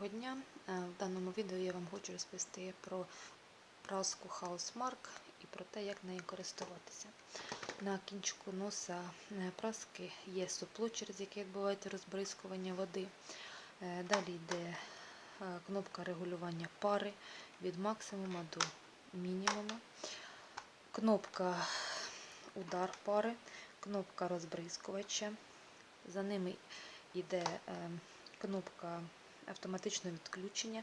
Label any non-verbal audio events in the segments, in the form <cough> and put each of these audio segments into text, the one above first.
Доброго дня! Е, В даному відео я вам хочу розповісти про праску Housemark і про те, як нею користуватися. На кінчику носа е, праски є супло, через яке відбувається розбризкування води. Е, Далі йде кнопка регулювання пари від максимуму до мінімуму. Кнопка удар пари, кнопка розбризкувача. За ними йде кнопка автоматичного відключення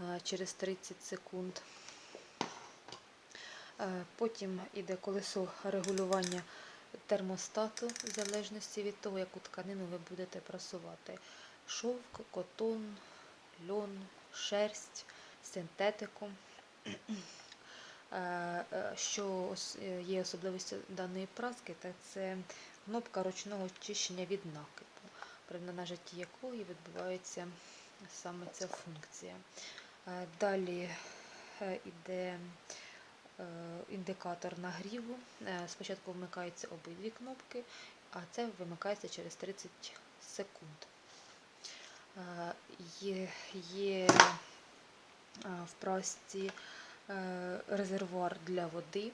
е, через 30 секунд. Е, Потім йде колесо регулювання термостату, в залежності від того, яку тканину ви будете прасувати. Шовк, котон, льон, шерсть, синтетику. Е, Що є особливістю даної праски, так це кнопка ручного очищення від накипу, при нажатті якої відбувається саме ця функція. Е, Далі йде індикатор нагріву. Е, Спочатку вмикаються обидві кнопки, а це вимикається через 30 секунд. Е, Є, е, в прасці е, резервуар для води,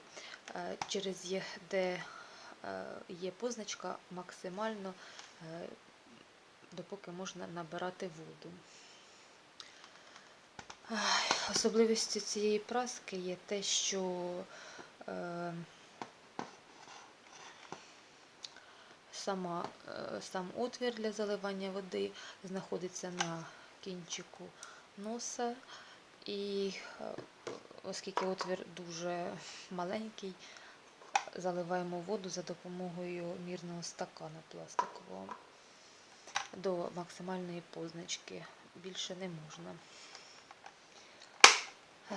е, через де е, є позначка максимально, е, допоки можна набирати воду. Особливістю цієї праски є те, що е, сама, е, сам отвір для заливання води знаходиться на кінчику носа, і е, оскільки отвір дуже маленький, заливаємо воду за допомогою мірного стакана пластикового до максимальної позначки. Більше не можна.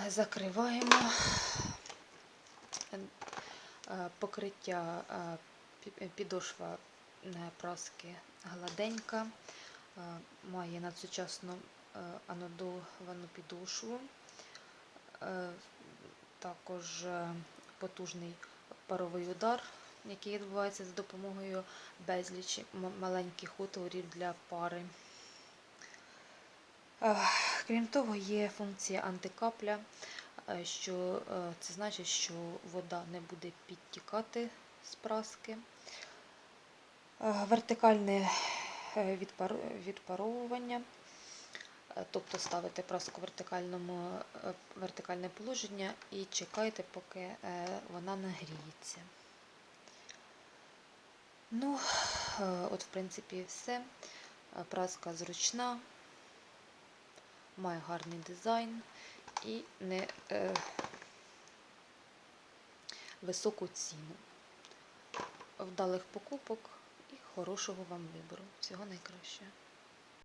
Е, Закриваємо Е, покриття е, підошва праски гладенька, має надсучасну анодовану підошву, також потужний паровий удар, який відбувається за допомогою безлічі маленьких отворів для пари. Е, Крім того, є функція антикапля, е, що е, це значить, що вода не буде підтікати з праски. Вертикальне відпаровування, тобто ставите праску в вертикальне положення і чекаєте, поки вона нагріється. Ну, <sighs> е, от, в принципі, все. Е, Праска зручна, має гарний дизайн і не е, високу ціну. Вдалих покупок і хорошого вам вибору. Всього найкращого.